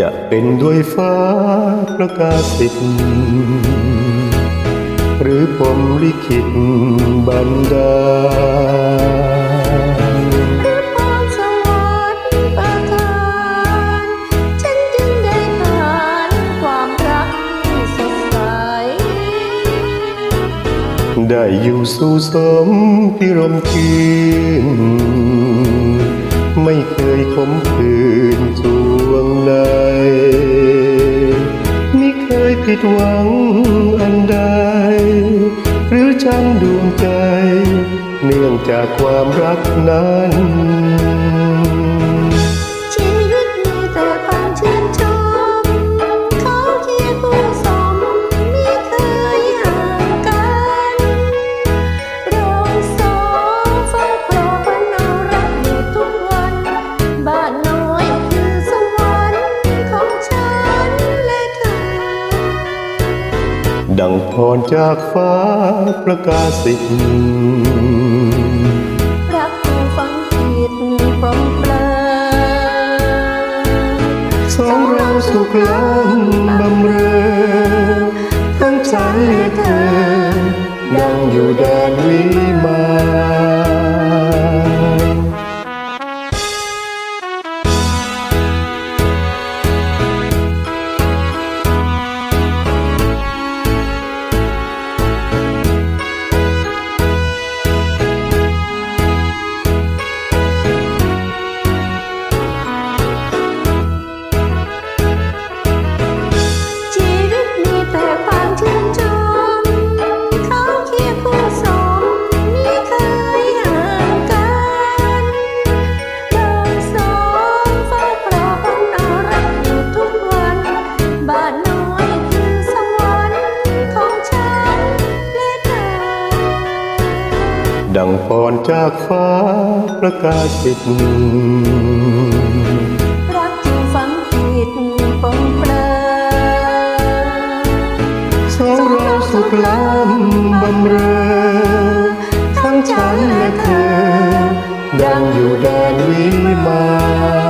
จะเป็นด้วยฟ้าประกาศสิทธิ์หรือผมลิขิตบันดาลคือพรสวรรค์ประทานฉันจึงได้ผ่านความรักสดใสได้อยู่สู่สมพิรมชื่น ผิดหวังอันใด หรือจำดวงใจ เนื่องจากความรักนั้น ดังพรจากฟ้าประกาศสิทธิ์รักฟังผิดปลอมแปลงสองเราสุขล้ำบำเรอทั้งใจและเธอดังอยู่แดนวิมาน ดังพรจากฟ้าประกาศสิทธิ์รักจึงฝังผิดปนเปลือสองเราสุขล้ำบำเรอทั้งฉันและเธอ ดังอยู่แดนวิมาน